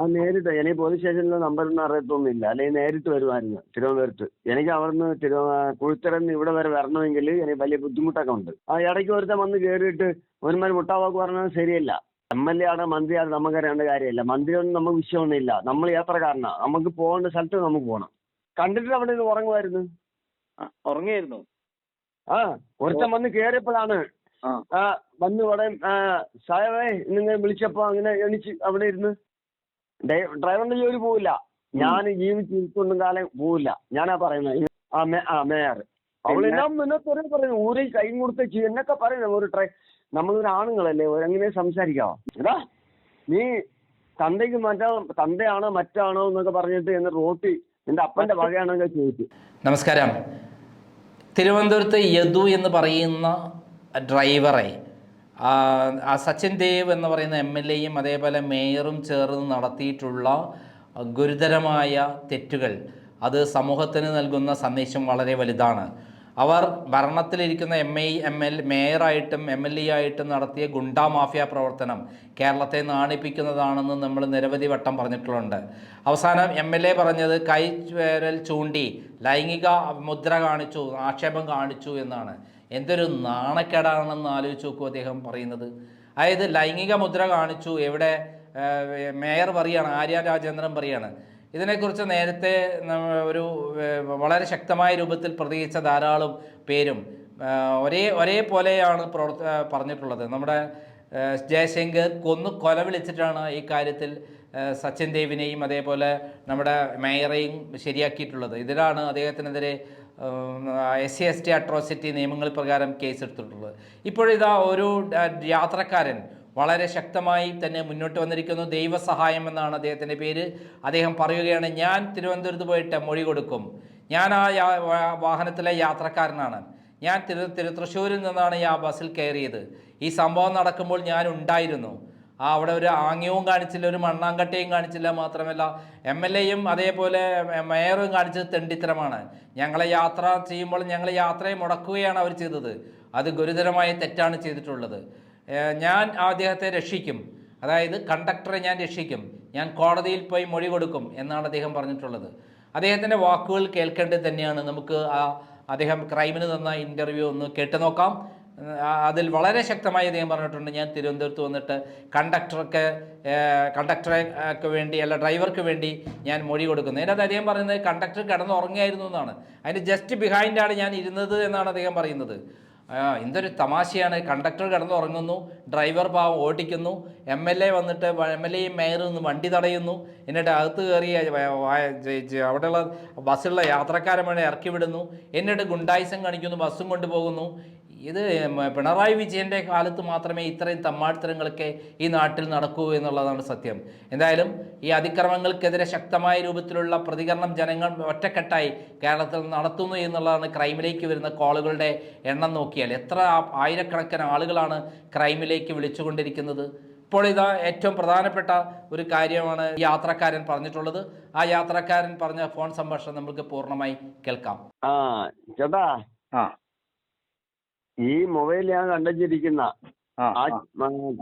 ഞാൻ നേരിട്ട് എനിക്ക് പോലീസ് സ്റ്റേഷനിലെ നമ്പറൊന്നും അറിയത്തൊന്നുമില്ല. അല്ലെങ്കിൽ നേരിട്ട് വരുമായിരുന്നു തിരുവനന്തപുരത്ത്. എനിക്ക് അവിടുന്ന് തിരുവ നിന്ന് ഇവിടെ വരെ വരണമെങ്കിൽ എനിക്ക് വലിയ ബുദ്ധിമുട്ടൊക്കെ ഉണ്ട്. ആ ഇടയ്ക്ക് ഒരുത്തൻ വന്ന് കയറിയിട്ട് ഒരുമാതിരി മുട്ടാവാക്ക് പറഞ്ഞത് ശരിയല്ല. എം എൽ എ ആണ് മന്ത്രിയാണ് നമുക്കറിയേണ്ട കാര്യമില്ല. മന്ത്രിയൊന്നും നമുക്ക് വിഷയമൊന്നുമില്ല. നമ്മൾ യാത്രക്കാരനാണ് നമുക്ക് പോകേണ്ട സ്ഥലത്ത് നമുക്ക് പോകണം. കണ്ടിട്ട് അവിടെ നിന്ന് ഉറങ്ങുമായിരുന്നു? ഉറങ്ങിയായിരുന്നു. ആ ഒരുത്തൻ വന്ന് കയറിയപ്പോഴാണ് ആ. വന്ന് ഇവിടെ സാഹേബേ നിങ്ങൾ വിളിച്ചപ്പോ അങ്ങനെ എണിച്ച് അവിടെ ഇരുന്ന് ഡ്രൈവറിന്റെ ജോലി പോവില്ല. ഞാൻ ജീവിച്ചിരിക്കൊണ്ടും കാലം പോവില്ല. ഞാനാ പറയുന്നത് ആ മേയർ. അവളെല്ലാം മുന്നോട്ട് പറയുന്നു. ഊരിൽ കൈ കൊടുത്ത് എന്നൊക്കെ പറയുന്നത് ഒരു ട്രൈ നമ്മളൊരു ആണുങ്ങളല്ലേ എങ്ങനെ സംസാരിക്കാവോ? എടാ നീ തന്തയ്ക്ക് മറ്റാ തന്തയാണോ മറ്റാണോ എന്നൊക്കെ പറഞ്ഞിട്ട് എന്റെ റോട്ടി നിന്റെ അപ്പന്റെ വകയാണോ എന്നൊക്കെ ചോദിച്ചു. നമസ്കാരം. തിരുവനന്തപുരത്ത് യദു എന്ന് പറയുന്ന ഡ്രൈവറെ സച്ചിൻ ദേവ് എന്ന് പറയുന്ന എം എൽ എയും അതേപോലെ മേയറും ചേർന്ന് നടത്തിയിട്ടുള്ള ഗുരുതരമായ തെറ്റുകൾ അത് സമൂഹത്തിന് നൽകുന്ന സന്ദേശം വളരെ വലുതാണ്. അവർ ഭരണത്തിലിരിക്കുന്ന എം ഐ എം എൽ മേയറായിട്ടും എം എൽ എ ആയിട്ടും നടത്തിയ ഗുണ്ടാ മാഫിയ പ്രവർത്തനം കേരളത്തെ നാണിപ്പിക്കുന്നതാണെന്ന് നമ്മൾ നിരവധി വട്ടം പറഞ്ഞിട്ടുണ്ട് അവസാനം എം എൽ എ പറഞ്ഞത് കൈ വേരൽ ചൂണ്ടി ലൈംഗിക മുദ്ര കാണിച്ചു ആക്ഷേപം കാണിച്ചു എന്നാണ്. എന്തൊരു നാണക്കേടാണെന്ന് ആലോചിച്ച് നോക്കൂ അദ്ദേഹം പറയുന്നത്. അതായത് ലൈംഗിക മുദ്ര കാണിച്ചു എവിടെ മേയർ പറയാണ് ആര്യ രാജേന്ദ്രൻ പറയാണ് ഇതിനെക്കുറിച്ച് നേരത്തെ ഒരു വളരെ ശക്തമായ രൂപത്തിൽ പ്രതികരിച്ച ധാരാളം പേരും ഒരേ ഒരേ പോലെയാണ് പ്രവർത്ത പറഞ്ഞിട്ടുള്ളത്. നമ്മുടെ ജയശങ്കർ കൊന്നു കൊല വിളിച്ചിട്ടാണ് ഈ കാര്യത്തിൽ സച്ചിൻ ദേവിനെയും അതേപോലെ നമ്മുടെ മേയറേയും ശരിയാക്കിയിട്ടുള്ളത്. ഇതിലാണ് അദ്ദേഹത്തിനെതിരെ S C S T atrocity നിയമങ്ങൾ പ്രകാരം കേസെടുത്തിട്ടുള്ളത്. ഇപ്പോഴിതാ ഒരു യാത്രക്കാരൻ വളരെ ശക്തമായി തന്നെ മുന്നോട്ട് വന്നിരിക്കുന്നു. ദൈവസഹായം എന്നാണ് അദ്ദേഹത്തിന്റെ പേര്. അദ്ദേഹം പറയുകയാണ് ഞാൻ തിരുവനന്തപുരത്ത് പോയിട്ട് മൊഴി കൊടുക്കും. ഞാൻ ആ വാഹനത്തിലെ യാത്രക്കാരനാണ്. ഞാൻ തിരു തിരു തൃശ്ശൂരിൽ നിന്നാണ് ഈ ആ ബസ്സിൽ കയറിയത്. ഈ സംഭവം നടക്കുമ്പോൾ ഞാൻ ഉണ്ടായിരുന്നു. ആ അവിടെ ഒരു ആംഗ്യവും കാണിച്ചില്ല ഒരു മണ്ണാങ്കട്ടയും കാണിച്ചില്ല മാത്രമല്ല എം എൽ എയും അതേപോലെ മേയറും കാണിച്ചത് തെണ്ടിത്തരമാണ്. ഞങ്ങളെ യാത്ര ചെയ്യുമ്പോൾ ഞങ്ങൾ യാത്രയെ മുടക്കുകയാണ് അവർ ചെയ്തത്. അത് ഗുരുതരമായ തെറ്റാണ് ചെയ്തിട്ടുള്ളത്. ഞാൻ അദ്ദേഹത്തെ രക്ഷിക്കും. അതായത് കണ്ടക്ടറെ ഞാൻ രക്ഷിക്കും. ഞാൻ കോടതിയിൽ പോയി മൊഴി കൊടുക്കും എന്നാണ് അദ്ദേഹം പറഞ്ഞിട്ടുള്ളത്. അദ്ദേഹത്തിന്റെ വാക്കുകൾ കേൾക്കേണ്ടത് തന്നെയാണ്. നമുക്ക് ആ അദ്ദേഹം ക്രൈമിന് തന്ന ഇന്റർവ്യൂ ഒന്ന് കേട്ടു നോക്കാം. അതിൽ വളരെ ശക്തമായി അദ്ദേഹം പറഞ്ഞിട്ടുണ്ട്. ഞാൻ തിരുവനന്തപുരത്ത് വന്നിട്ട് കണ്ടക്ടർക്ക് കണ്ടക്ടറെ ഒക്കെ വേണ്ടി അല്ല ഡ്രൈവർക്ക് വേണ്ടി ഞാൻ മൊഴി കൊടുക്കുന്നത് അതിനകത്ത് അദ്ദേഹം പറയുന്നത് കണ്ടക്ടർ കിടന്നുറങ്ങിയായിരുന്നു എന്നാണ്. അതിന് ജസ്റ്റ് ബിഹൈൻഡാണ് ഞാൻ ഇരുന്നത് എന്നാണ് അദ്ദേഹം പറയുന്നത്. ആ, എന്തൊരു തമാശയാണ്. കണ്ടക്ടർ കിടന്നുറങ്ങുന്നു ഡ്രൈവർ പാവം ഓടിക്കുന്നു. എം എൽ എ വന്നിട്ട് എം എൽ എയും മേയറും വണ്ടി തടയുന്നു. എന്നിട്ട് അകത്ത് കയറി അവിടെയുള്ള ബസ്സിലുള്ള യാത്രക്കാരെ വേണേൽ ഇറക്കി വിടുന്നു. എന്നിട്ട് ഗുണ്ടായിസം കാണിക്കുന്നു. ബസ്സും കൊണ്ടുപോകുന്നു. ഇത് പിണറായി വിജയന്റെ കാലത്ത് മാത്രമേ ഇത്രയും തമ്മാടിത്തരങ്ങളൊക്കെ ഈ നാട്ടിൽ നടക്കൂ എന്നുള്ളതാണ് സത്യം. എന്തായാലും ഈ അതിക്രമങ്ങൾക്കെതിരെ ശക്തമായ രൂപത്തിലുള്ള പ്രതികരണം ജനങ്ങൾ ഒറ്റക്കെട്ടായി കേരളത്തിൽ നടത്തുന്നു എന്നുള്ളതാണ് ക്രൈമിലേക്ക് വരുന്ന കോളുകളുടെ എണ്ണം നോക്കിയാൽ. എത്ര ആയിരക്കണക്കിന് ആളുകളാണ് ക്രൈമിലേക്ക് വിളിച്ചുകൊണ്ടിരിക്കുന്നത്. ഇപ്പോൾ ഇതാ ഏറ്റവും പ്രധാനപ്പെട്ട ഒരു കാര്യമാണ് യാത്രക്കാരൻ പറഞ്ഞിട്ടുള്ളത്. ആ യാത്രക്കാരൻ പറഞ്ഞ ഫോൺ സംഭാഷണം നമുക്ക് പൂർണമായി കേൾക്കാം. ആ ചേട്ടാ. ആ. ഈ മൊബൈലിൽ ഞാൻ കണ്ടുവച്ചിരിക്കുന്ന ആ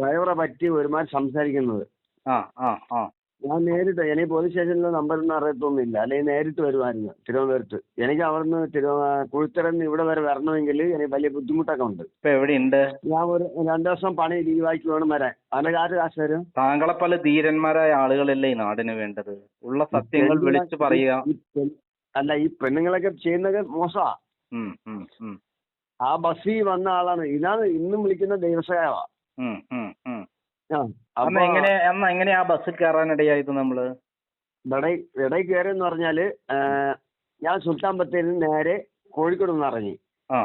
ഡ്രൈവറെ പറ്റി ഒരുമാതിരി സംസാരിക്കുന്നത്. ആ ആ ആ. ഞാൻ നേരിട്ട് എനിക്ക് പോലീസ് സ്റ്റേഷനിലെ നമ്പറൊന്നും അറിയത്തൊന്നുമില്ല. അല്ലെങ്കിൽ നേരിട്ട് വരുമായിരുന്നു തിരുവനന്തപുരത്ത്. എനിക്ക് അവിടുന്ന് തിരുവ കുഴിത്തരന്ന് ഇവിടെ വരെ വരണമെങ്കിൽ എനിക്ക് വലിയ ബുദ്ധിമുട്ടൊക്കെ ഉണ്ട്. എവിടെയുണ്ട്? ഞാൻ ഒരു രണ്ടു ദിവസം പണി ലീവാക്കി വേണം വരാൻ. അതിന്റെ കാര്യം കാശ് തരും താങ്കളെ പല ധീരന്മാരായ ആളുകളല്ലേ ഈ നാടിന് വേണ്ടത്? ഉള്ള സത്യങ്ങൾ വിളിച്ചു പറയുക. അല്ല ഈ പെണ്ണുങ്ങളൊക്കെ ചെയ്യുന്നത് മോശമാ. ആ ബസ്സിൽ വന്ന ആളാണ്. ഇതാണ് ഇന്നും വിളിക്കുന്ന ഉം. അന്ന് എങ്ങനെ അന്ന് എങ്ങനെ ആ ബസ്സിൽ കയറാനിടയായത് നമ്മൾ? ഇടയിൽ കയറിയെന്ന് പറഞ്ഞാൽ ഞാൻ സുൽത്താൻ ബത്തേരി നേരെ കോഴിക്കോട് നിന്ന് ഇറങ്ങി.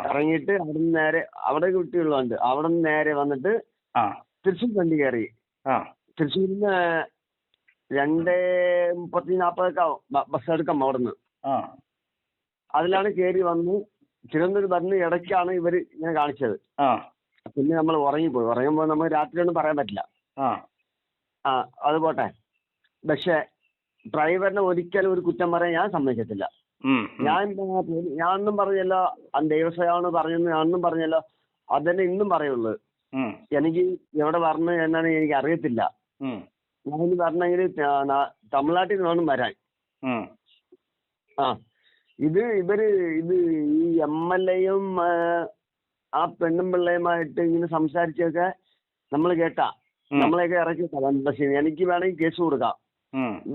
ഇറങ്ങിയിട്ട് അവിടെ നിന്ന് നേരെ അവിടെ കുട്ടികളുണ്ട്. അവിടെ നിന്ന് നേരെ വന്നിട്ട് തൃശ്ശൂർ വണ്ടി കയറി. തൃശ്ശൂരിൽ നിന്ന് രണ്ട് മുപ്പത്തി നാൽപ്പതൊക്കെ ബസ് എടുക്കാം അവിടെ നിന്ന് ആ. അതിലാണ് കയറി വന്ന് തിരുവനന്തപുരം വരുന്ന ഇടയ്ക്കാണ് ഇവർ ഇങ്ങനെ കാണിച്ചത്. പിന്നെ നമ്മൾ ഉറങ്ങിപ്പോയി. ഉറങ്ങുമ്പോൾ രാത്രി രാത്രിയൊന്നും പറയാൻ പറ്റില്ല. ആ. അത് പോട്ടെ. പക്ഷെ ഡ്രൈവറിനെ ഒരിക്കലും ഒരു കുറ്റം പറയാൻ ഞാൻ സമ്മതിക്കത്തില്ല. ഞാൻ ഞാനൊന്നും പറഞ്ഞല്ലോ ആ ദൈവസേവാണ് പറഞ്ഞെന്ന് ഞാനൊന്നും പറഞ്ഞല്ലോ. അതന്നെ ഇന്നും പറയുള്ളൂ. എനിക്ക് എവിടെ പറഞ്ഞു എന്നാണ് എനിക്ക് അറിയത്തില്ല. ഞാൻ പറഞ്ഞെങ്കിൽ തമിഴ്നാട്ടിൽ നിന്ന് വേണം വരാൻ. ആ. ഇത് ഇവർ ഇത് ഈ എം എൽ എയും ആ പെണ്ണും പിള്ളയുമായിട്ട് ഇങ്ങനെ സംസാരിച്ചൊക്കെ നമ്മൾ കേട്ടാ. നമ്മളെയൊക്കെ ഇറക്കി തരാം ബസ്സിൽ എനിക്ക് വേണമെങ്കിൽ കേസ് കൊടുക്കാം.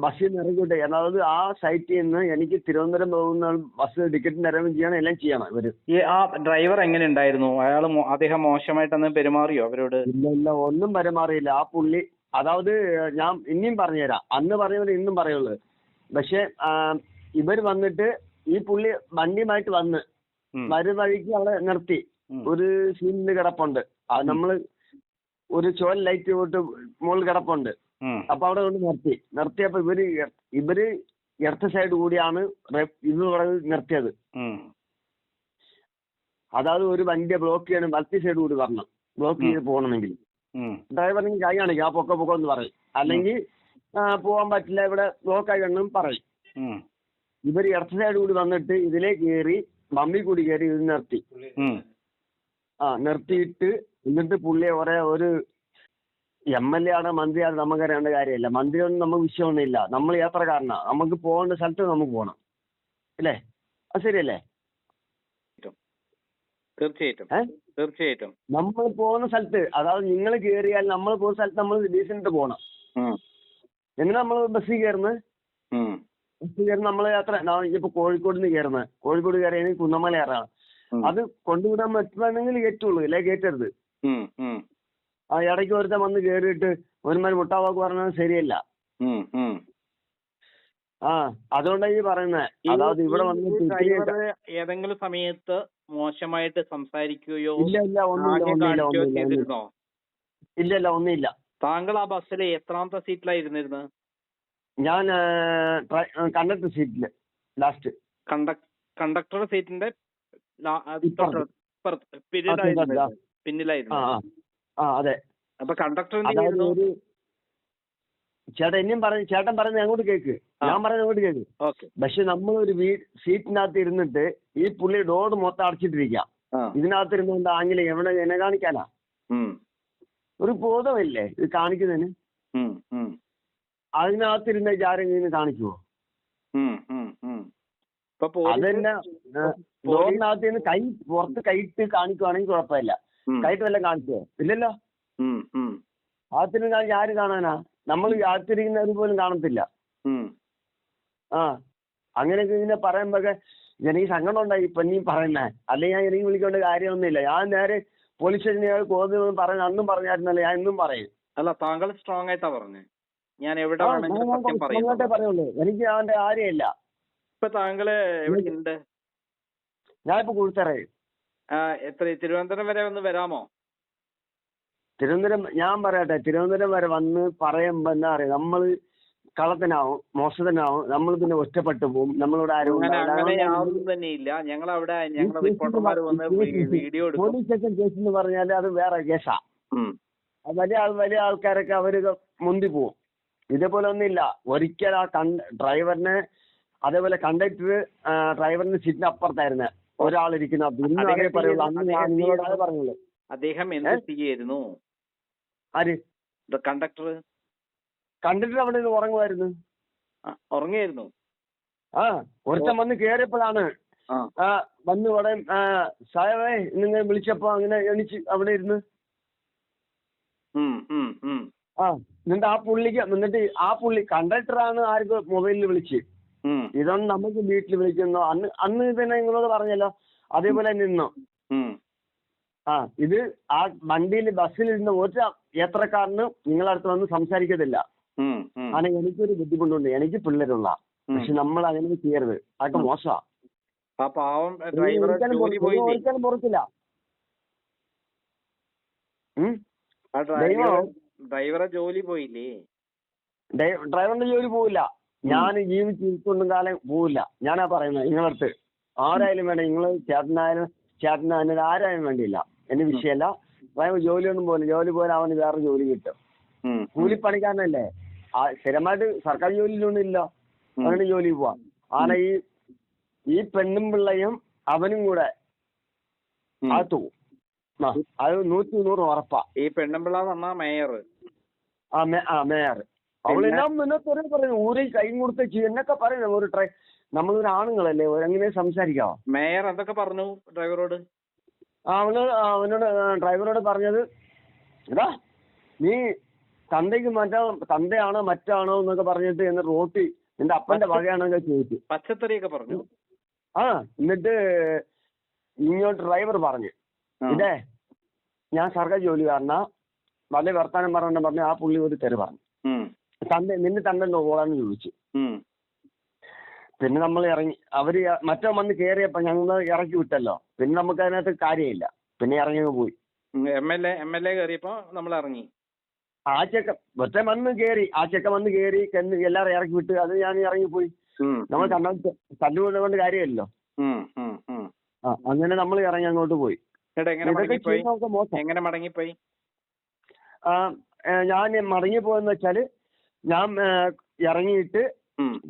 ബസ്സിൽ നിന്ന് അതായത് ആ സൈറ്റിൽ നിന്ന് എനിക്ക് തിരുവനന്തപുരം പോകുന്ന ബസ് ടിക്കറ്റ് ഇറങ്ങും ചെയ്യണം. എല്ലാം ചെയ്യണം ഇവർ. ഈ ആ ഡ്രൈവർ എങ്ങനെ ഉണ്ടായിരുന്നു? അയാൾ അദ്ദേഹം മോശമായിട്ടൊന്ന് പെരുമാറിയോ അവരോട്? ഇല്ല ഇല്ല. ഒന്നും പെരുമാറിയില്ല. ആ പുള്ളി അതായത് ഞാൻ ഇനിയും പറഞ്ഞുതരാം. അന്ന് പറഞ്ഞ ഇന്നും പറയുള്ളൂ. പക്ഷെ ഇവർ വന്നിട്ട് ഈ പുള്ളി വണ്ടിയുമായിട്ട് വന്ന് മരുവഴിക്ക് അവിടെ നിർത്തി. ഒരു സീനിൽ കിടപ്പുണ്ട്. അത് നമ്മൾ ഒരു ചോൽ ലൈറ്റ് പോയിട്ട് മുകളിൽ കിടപ്പുണ്ട്. അപ്പൊ അവിടെ കൊണ്ട് നിർത്തി. നിർത്തിയപ്പോ ഇവർ ഇവർ ഇടത്ത സൈഡ് കൂടിയാണ് ഇത് നിർത്തിയത്. അതായത് ഒരു വണ്ടിയെ ബ്ലോക്ക് ചെയ്യണം വലത്തി സൈഡ് കൂടി വരണം ബ്ലോക്ക് ചെയ്ത് പോകണമെങ്കിൽ. ഡ്രൈവറിന് കൈ കാണിക്കും. ആ പൊക്ക പൊക്കം എന്ന് പറയും. അല്ലെങ്കിൽ പോവാൻ പോകാൻ പറ്റില്ല ഇവിടെ ബ്ലോക്ക് ആയി എന്നും പറയും. ഇവർ ഇടത്ത സൈഡ് കൂടി വന്നിട്ട് ഇതിലേ കയറി മമ്മി കൂടി കയറി ഇത് നിർത്തി. ആ നിർത്തിയിട്ട് എന്നിട്ട് പുള്ളിയെ കുറെ ഒരു എം എൽ എ ആണ് മന്ത്രിയാണ് നമുക്ക് അറിയേണ്ട കാര്യമില്ല. മന്ത്രിയൊന്നും നമുക്ക് വിഷയമൊന്നുമില്ല. നമ്മൾ യാത്രക്കാരനാ. നമുക്ക് പോകേണ്ട സ്ഥലത്ത് നമുക്ക് പോകണം. അല്ലേ? അത് ശരിയല്ലേ? തീർച്ചയായിട്ടും. നമ്മൾ പോകുന്ന സ്ഥലത്ത് അതായത് നിങ്ങൾ കയറിയാൽ നമ്മൾ പോകുന്ന സ്ഥലത്ത് നമ്മൾ ഡീസന്റ് പോകണം. എങ്ങനെ നമ്മൾ ബസ്സിൽ കയറുന്നത്? നമ്മൾ യാത്ര ഇപ്പൊ കോഴിക്കോട് നിന്ന് കയറുന്നത് കോഴിക്കോട് കയറിയാൽ കുന്നമല കയറാണ് അത് കൊണ്ടുവിടാൻ പറ്റുവാണെങ്കിൽ കയറ്റുള്ളൂ ഇല്ലേ? കയറ്റരുത്. ആ ഇടയ്ക്ക് ഒരുത്തൻ വന്ന് കയറിയിട്ട് ഒരുമാതിരി മുട്ടാവാക്ക് പറഞ്ഞത് ശരിയല്ല. ആ അതുകൊണ്ടാണ് ഈ പറയുന്നത് അതായത് ഇവിടെ വന്ന് ഏതെങ്കിലും സമയത്ത് മോശമായിട്ട് സംസാരിക്കുകയോ ഇല്ല ഇല്ല ഒന്നുമില്ല ഇല്ല ഇല്ല ഒന്നുമില്ല. താങ്കൾ ആ ബസ്സിൽ എത്രാമത്തെ സീറ്റിലായിരുന്നിരുന്നത് ഞാൻ കണ്ടക്ടർ സീറ്റിൽ ലാസ്റ്റ് കണ്ടക് കണ്ടക്ടർ സീറ്റിന്റെ പിന്നിലായിരുന്നു. അപ്പൊ കണ്ടക്ടർ ചേട്ടൻ ഇനിയും പറഞ്ഞു ചേട്ടൻ പറയുന്നത് അങ്ങോട്ട് കേക്ക്. ഞാൻ പറയുന്നത് അങ്ങോട്ട് കേക്ക്. പക്ഷെ നമ്മൾ ഒരു വീ സീറ്റിനകത്ത് ഇരുന്നിട്ട് ഈ പുള്ളി ഡോഡ് മൊത്തം അടച്ചിട്ടിരിക്കാം. ഇതിനകത്ത് ഇരുന്നുകൊണ്ട് ആംഗിലം എവിടെ എന്നെ കാണിക്കാനാ? ഒരു ബോധമല്ലേ ഇത് കാണിക്കുന്നതിന്. അതിനകത്തിരുന്ന ആരെങ്കിലും കാണിക്കുവോ? അതെന്നെ ഡോറിനകത്ത് നിന്ന് കൈ പുറത്ത് കൈയിട്ട് കാണിക്കുവാണെങ്കിൽ കുഴപ്പമില്ല. കൈട്ട് കൈയിട്ട് വല്ലതും കാണിക്കുവോ? ഇല്ലല്ലോ. കാണിച്ച് ആര് കാണാനാ? നമ്മൾ ആത്തിരിക്കുന്നത് പോലും കാണത്തില്ല. ആ അങ്ങനെയൊക്കെ ഇങ്ങനെ പറയുമ്പോഴൊക്കെ എനിക്ക് സങ്കടം ഉണ്ടായി. ഇപ്പൊ നീ പറയുന്നേ. അല്ലെങ്കിൽ ഞാൻ എനിക്ക് വിളിക്കേണ്ട കാര്യമൊന്നുമില്ല. ഞാൻ നേരെ പോലീസ് സ്റ്റേഷനിൽ കോടതി പറഞ്ഞു അന്നും പറഞ്ഞായിരുന്നല്ലോ. ഞാൻ ഇന്നും പറയും. അല്ല താങ്കൾ സ്ട്രോങ് ആയിട്ടാ പറഞ്ഞേ. ഞാൻ എവിടെ വേണമെങ്കിലും സത്യം പറയുള്ളൂ. എനിക്ക് അവന്റെ കാര്യമില്ല. ഇപ്പൊ താങ്കൾ എവിടെയുണ്ട്? ഞാനിപ്പോ കൊടുത്തറേ ആ, എത്ര തിരുവനന്തപുരം വരെ ഒന്ന് വരാമോ? തിരുവനന്തപുരം ഞാൻ പറയട്ടെ തിരുവനന്തപുരം വരെ വന്ന് പറയുമ്പോ എന്താ പറയാ നമ്മൾ കള്ളത്തനാവും മോശത്തനാവും നമ്മൾ പിന്നെ ഒറ്റപ്പെട്ടു പോകും നമ്മളിവിടെ ആരും അങ്ങനെ ഉണ്ടാവില്ല. അങ്ങനെ അതുകൊണ്ട് യാതൊന്നും തന്നെ ഇല്ല ഞങ്ങൾ അവിടെ ഞങ്ങൾ റിപ്പോർട്ടർമാർ വന്ന് വീഡിയോ പോലീസ് സ്റ്റേഷൻ കേസ് എന്ന് പറഞ്ഞാൽ അത് വേറെ കേസാ. വലിയ വലിയ ആൾക്കാരൊക്കെ അവർ മുന്തി പോവും. ഇതേപോലെ ഒന്നുമില്ല ഒരിക്കൽ ആ ഡ്രൈവറിന് ഡ്രൈവറിനെ അതേപോലെ കണ്ടക്ടർ ഡ്രൈവറിന്റെ സീറ്റിന് അപ്പുറത്തായിരുന്നു. ഒരാൾ ഇരിക്കുന്ന. അദ്ദേഹം പറയുള്ളൂ അന്ന് ഞാൻ നിങ്ങളോട് പറഞ്ഞുള്ളൂ അദ്ദേഹം എന്ത് ചെയ്യായിരുന്നു ആര്? കണ്ടക്ടർ കണ്ടക്ടർ അവിടെ നിന്ന് ഉറങ്ങുമായിരുന്നു. ഉറങ്ങിയായിരുന്നു. ആ ഒരുത്തൻ വന്ന് കേറിയപ്പോഴാണ്. വന്ന് ഇവിടെ സായവേ നിങ്ങൾ വിളിച്ചപ്പോ അങ്ങനെ എണിച്ച് അവിടെ ഇരുന്ന്. ആ. എന്നിട്ട് ആ പുള്ളിക്ക് എന്നിട്ട് ആ പുള്ളി കണ്ടക്ടറാണ് ആർക്ക് മൊബൈലിൽ വിളിച്ച്. ഇതൊന്നും നമുക്ക് വീട്ടിൽ വിളിക്കുന്നു അന്ന് അന്ന് തന്നെ നിങ്ങളോട് പറഞ്ഞല്ലോ. അതേപോലെ നിന്നു. ആ ഇത് ആ വണ്ടിയിൽ ബസ്സിൽ ഇരുന്ന ഒരു യാത്രക്കാരനും നിങ്ങളടുത്ത് വന്ന് സംസാരിക്കത്തില്ല. അങ്ങനെ എനിക്കൊരു ബുദ്ധിമുട്ടുണ്ട്. എനിക്ക് പിള്ളേരുള്ള. പക്ഷെ നമ്മൾ അങ്ങനെ ചെയ്യരുത്. അതൊക്കെ മോശമാ. ആ പാവം ഡ്രൈവർ ഒരിക്കലും ജോലി ഡ്രൈവറെ ജോലി പോയില്ലേ? ഡ്രൈവറിന്റെ ജോലി പോവില്ല. ഞാൻ ജീവിച്ചിരിക്കൊണ്ടും കാലം പോവില്ല. ഞാനാ പറയുന്നത് നിങ്ങളടുത്ത്. ആരായാലും വേണ്ട നിങ്ങൾ ചേട്ടനായാലും ചേട്ടനായാലും ആരായാലും വേണ്ടിയില്ല. എന്റെ വിഷയമല്ല. ഡ്രൈവർ ജോലിയൊന്നും പോകില്ല ജോലി പോയാൽ അവന് വേറെ ജോലി കിട്ടും. കൂലിപ്പണിക്കാരനല്ലേ? ആ സ്ഥിരമായിട്ട് സർക്കാർ ജോലിയിലൊന്നും ഇല്ല. അവന് ജോലി പോവാം. ആന ഈ ഈ പെണ്ണും പിള്ളയും അവനും കൂടെ ആ ആ അത് നൂറ്റി നൂറ് ഉറപ്പാ. ഈ പെണ്ണമ്പിള്ള എന്ന് പറഞ്ഞാ മേയർ ആ മേയർ അവളെല്ലാം? എന്നാ മുന്നത്തെ ഒരു പറയുന്നു ഊരി കൈ കൊടുത്ത് എന്നൊക്കെ പറയുന്നു ഒരു ട്രൈ നമ്മളൊരു ആണുങ്ങളല്ലേ എങ്ങനെ സംസാരിക്കാവോ? മേയർ എന്തൊക്കെ പറഞ്ഞു ഡ്രൈവറോട്? അവൾ അവനോട് ഡ്രൈവറോട് പറഞ്ഞത് എടാ നീ തന്തയ്ക്ക് മറ്റോ തന്തയാണോ മറ്റാണോ എന്നൊക്കെ പറഞ്ഞിട്ട് എന്റെ റോട്ടി എന്റെ അപ്പന്റെ വകയാണോ എന്നൊക്കെ ചോദിച്ചു. പച്ചത്തറിയൊക്കെ പറഞ്ഞു? ആ എന്നിട്ട് ഇങ്ങോട്ട് ഡ്രൈവർ പറഞ്ഞു. ഇതേ ഞാൻ സർക്കാർ ജോലിക്കാരനാ വലിയ വർത്താനം പറഞ്ഞ പറഞ്ഞു ആ പുള്ളി ഒരു തെറി പറഞ്ഞു. തന്റെ നിന്റെ തന്റെ ഓളാന്ന് ചോദിച്ചു. പിന്നെ നമ്മൾ ഇറങ്ങി അവർ മറ്റോ വന്ന് കേറിയപ്പോ ഞങ്ങൾ ഇറക്കി വിട്ടല്ലോ. പിന്നെ നമുക്ക് അതിനകത്ത് കാര്യമില്ല. പിന്നെ ഇറങ്ങി പോയി. M L A M L A കയറിയപ്പോ നമ്മൾ ഇറങ്ങി. ആ ചെക്ക ഒറ്റ വന്ന് കേറി ആ ചെക്ക വന്ന് കേറി കെന്ന് എല്ലാരും ഇറക്കി വിട്ട് അത് ഞാൻ ഇറങ്ങി പോയി. നമ്മൾ കണ്ണ കൊണ്ട് കാര്യമില്ലല്ലോ. ആ അങ്ങനെ നമ്മൾ ഇറങ്ങി അങ്ങോട്ട് പോയി. എങ്ങനെ മടങ്ങിപ്പോയി? എങ്ങനെ മടങ്ങിപ്പോയി? ഞാൻ മടങ്ങിപ്പോയെന്ന് വെച്ചാൽ ഞാൻ ഇറങ്ങിയിട്ട്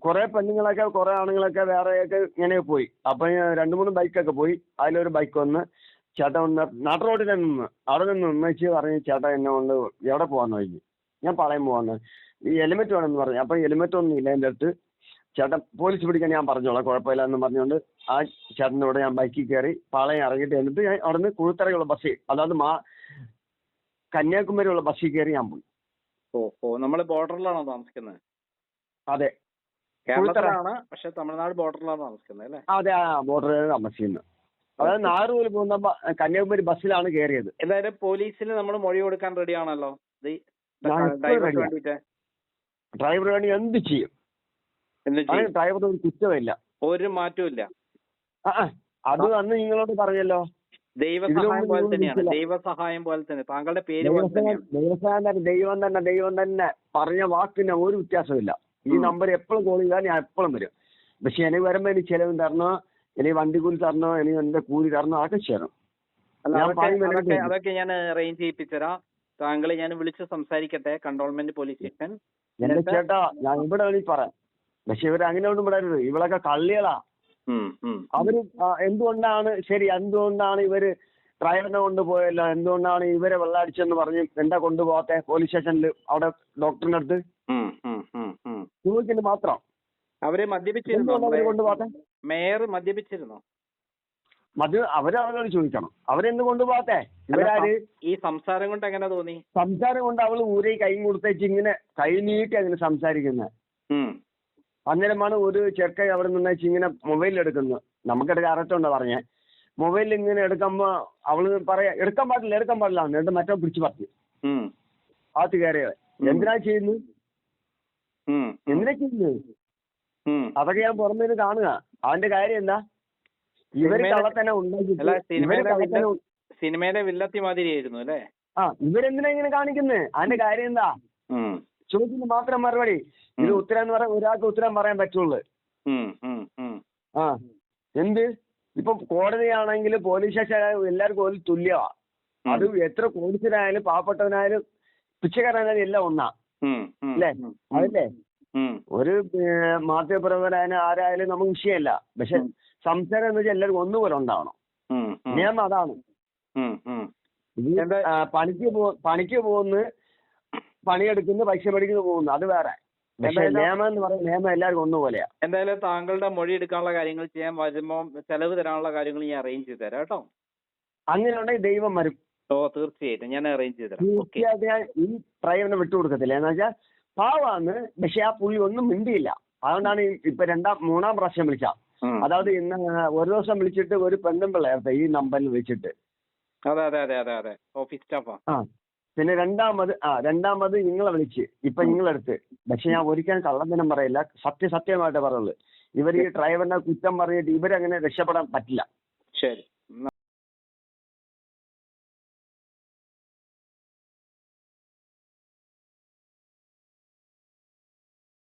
കൊറേ പെണ്ണുങ്ങളൊക്കെ കുറെ ആണുങ്ങളൊക്കെ വേറെയൊക്കെ ഇങ്ങനെ പോയി. അപ്പൊ ഞാൻ രണ്ട് മൂന്ന് ബൈക്കൊക്കെ പോയി. അതിലൊരു ബൈക്ക് വന്ന് ചേട്ടൻ ഒന്ന് നാട്ടു റോഡിൽ നിന്ന് അവിടെ നിന്ന് ഉമ്മച്ചി പറഞ്ഞു ചേട്ടാ എന്നെ കൊണ്ട് എവിടെ പോവാന്ന് ചോദിച്ചു. ഞാൻ പറയാൻ പോവാന്ന്. ഈ ഹെൽമെറ്റ് വേണമെന്ന് പറഞ്ഞു. അപ്പൊ ഹെൽമെറ്റ് ഒന്നും ഇല്ല എന്റെ അടുത്ത്. ചേട്ടൻ പോലീസ് പിടിക്കാൻ ഞാൻ പറഞ്ഞോളാം കുഴപ്പമില്ല എന്ന് പറഞ്ഞുകൊണ്ട് ആ ചേട്ടനോട് ഞാൻ ബൈക്കിൽ കയറി പാളയം ഇറങ്ങിയിട്ട് എന്നിട്ട് ഞാൻ അവിടെ നിന്ന് കുഴുത്തറയുള്ള ബസ്സിൽ അതായത് മാ കന്യാകുമാരിയുള്ള ബസ്സിൽ കയറി ഞാൻ പോയി. ഓ ഓ നമ്മൾ ബോർഡറിലാണോ താമസിക്കുന്നത് അതെ. കേരളത്തിലാണ്? പക്ഷെ തമിഴ്നാട് ബോർഡറിലാണ് താമസിക്കുന്നത് അല്ലേ? അതെ ആ ബോർഡറിൽ താമസിക്കുന്നത് അതായത് നാഗർകോവിൽ പോകുന്ന കന്യാകുമാരി ബസ്സിലാണ് കയറിയത്. എന്തായാലും പോലീസിന് നമ്മൾ മൊഴി കൊടുക്കാൻ റെഡി ആണല്ലോ. ഡ്രൈവർ വേണ്ടി എന്ത് ചെയ്യും? അതിന് ചെയ്യും ഒരു കുറ്റമില്ല ഒരു ആ, അത് അന്ന് നിങ്ങളോട് പറഞ്ഞല്ലോ. ദൈവസഹായം പോലെ തന്നെയാണ്. ദൈവസഹായം പോലെ തന്നെ. താങ്കളുടെ പേര് പോലെ തന്നെയാണ്. ദൈവസ്ഥാനം തന്നെ ദൈവം തന്നെ ദൈവം തന്നെ പറഞ്ഞ വാക്കിന് ഒരു വ്യത്യാസമില്ല ഈ നമ്പർ എപ്പോഴും കോൾ ചെയ്താൽ ഞാൻ എപ്പോഴും വരും. പക്ഷെ എനിക്ക് വരുമ്പോ എനിക്ക് ചെലവും തരണോ? എനിക്ക് വണ്ടി കൂലി തരണോ? എനിക്ക് എന്റെ കൂലി തരണോ? അതൊക്കെ ചെയ്യണം. അതൊക്കെ ഞാൻ അറേഞ്ച് ചെയ്യിപ്പിച്ചരാം താങ്കളെ ഞാൻ വിളിച്ച് സംസാരിക്കട്ടെ കൺട്രോൾമെന്റ് പോലീസ് സ്റ്റേഷൻ ചേട്ടാ ഞാൻ ഇവിടെ വേണമെങ്കിൽ പറയാം. പക്ഷെ ഇവർ അങ്ങനെ ഒന്നും വിടരുത് ഇവളൊക്കെ കള്ളികളാ. അവർ എന്തുകൊണ്ടാണ് ശരി എന്തുകൊണ്ടാണ് ഇവർ ഡ്രൈവറിനെ കൊണ്ടുപോയല്ലോ? എന്തുകൊണ്ടാണ് ഇവരെ വെള്ളാടിച്ചെന്ന് പറഞ്ഞ് എന്താ കൊണ്ടുപോകാത്ത പോലീസ് സ്റ്റേഷനിൽ അവിടെ ഡോക്ടറിന്റെ അടുത്ത്? മാത്രം. അവരെ മദ്യപിച്ചിരുന്നു? മേയർ മദ്യപിച്ചിരുന്നു? അവർ അവരോട് ചോദിക്കണം. അവരെന്ത് കൊണ്ടുപോകാത്തെ? ഇവരാര്? ഈ സംസാരം കൊണ്ട് എങ്ങനെ തോന്നി? സംസാരം കൊണ്ട് അവൾ ഊരെ കൈ കൊടുത്തേച്ച് ഇങ്ങനെ കൈ നീട്ടി അങ്ങനെ സംസാരിക്കുന്നത് ഉം, അന്നേരമാണ് ഒരു ചെറുക്കൻ അവിടെ നിന്ന് വെച്ച് ഇങ്ങനെ മൊബൈൽ എടുക്കുന്നത് നമുക്കെടുക്കാൻ അറിയത്തോണ്ടാ പറഞ്ഞേ. മൊബൈലിൽ ഇങ്ങനെ എടുക്കുമ്പോ അവൾ പറയാ എടുക്കാൻ പാടില്ല എടുക്കാൻ പാടില്ല എന്നിട്ട് മറ്റോ പിടിച്ചു പറഞ്ഞു ആത്ത് അകത്ത് കയറിയത് എന്തിനാ ചെയ്യുന്നു? എന്തിനാ ചെയ്യുന്നു. അതൊക്കെ ഞാൻ പുറമേന്ന് കാണുക. അവന്റെ കാര്യം എന്താ? ഇവർ കള്ളത്തന്നെ ഇവർ സിനിമയിലെ വില്ലത്തി മാതിരിയായിരുന്നു അല്ലേ? ആ ഇവരെന്തിനാ ഇങ്ങനെ കാണിക്കുന്നത് അവന്റെ കാര്യം എന്താ? ചോദ്യത്തിന് മാത്രം മറുപടി. ഇത്. ഉത്തരം എന്ന് പറയാൻ ഒരാൾക്ക് ഉത്തരം പറയാൻ പറ്റുള്ളൂ. ആ. എന്ത്? ഇപ്പൊ കോടതിയാണെങ്കിൽ പോലീസ് സ്റ്റേഷൻ എല്ലാവർക്കും ഒരു തുല്യമാ. അത് എത്ര കോടീശ്വരായാലും പാവപ്പെട്ടവനായാലും പിച്ചക്കാരനായാലും എല്ലാം ഒന്നാ. അല്ലേ? അതല്ലേ? ഒരു മാധ്യമപ്രവർത്തകനായാലും ആരായാലും നമുക്ക് വിഷയമല്ല. പക്ഷെ. സംസാരം എന്ന് വെച്ചാൽ എല്ലാവർക്കും ഒന്നുപോലെ ഉണ്ടാവണം. നിയമം അതാണ്. പണിക്ക് പോ പണിക്ക് പോകുന്നു പണിയെടുക്കുന്നു പൈസ മേടിക്കുന്നു പോകുന്നു. അത് വേറെ. എന്തായാലും- നിയമം എന്ന് പറയുന്നത് നിയമം എല്ലാവർക്കും ഒന്നുപോലെയാ. എന്തായാലും താങ്കളുടെ മൊഴി എടുക്കാനുള്ള കാര്യങ്ങൾ ചെയ്യാൻ വരുമ്പോൾ ചെലവ് തരാനുള്ള കാര്യങ്ങൾ ഞാൻ അറേഞ്ച് ചെയ്ത് തരാം കേട്ടോ. അങ്ങനെയുണ്ടെങ്കിൽ ദൈവം വരും. ഓ തീർച്ചയായിട്ടും. ഞാൻ അറേഞ്ച് ചെയ്ത് തരാം. ഞാൻ ഈ ഡ്രൈവറിനെ വിട്ടുകൊടുക്കത്തില്ല എന്ന് വെച്ചാൽ പാവാന്ന് പക്ഷെ ആ പുള്ളി ഒന്നും മിണ്ടിയില്ല. അതുകൊണ്ടാണ് ഈ- ഇപ്പൊ രണ്ടാം മൂന്നാം പ്രാവശ്യം വിളിച്ച അതായത് ഇന്ന് ഒരു ദിവസം വിളിച്ചിട്ട് ഒരു പെണ്ണും പിള്ളേർത്തെ ഈ നമ്പറിൽ വിളിച്ചിട്ട്. അതെ അതെ അതെ അതെ അതെ. ഓഫീസ് സ്റ്റാഫാ? ആ. പിന്നെ രണ്ടാമത് ആ രണ്ടാമത് നിങ്ങളെ വിളിച്ച്. ഇപ്പൊ നിങ്ങളെടുത്ത്. പക്ഷെ ഞാൻ ഒരിക്കലും കള്ളന്തനം പറയില്ല. സത്യസത്യമായിട്ട് പറയുള്ളൂ ഇവർ ഈ ഡ്രൈവറിനെ കുറ്റം പറഞ്ഞിട്ട് ഇവരങ്ങനെ രക്ഷപ്പെടാൻ പറ്റില്ല. ശരി.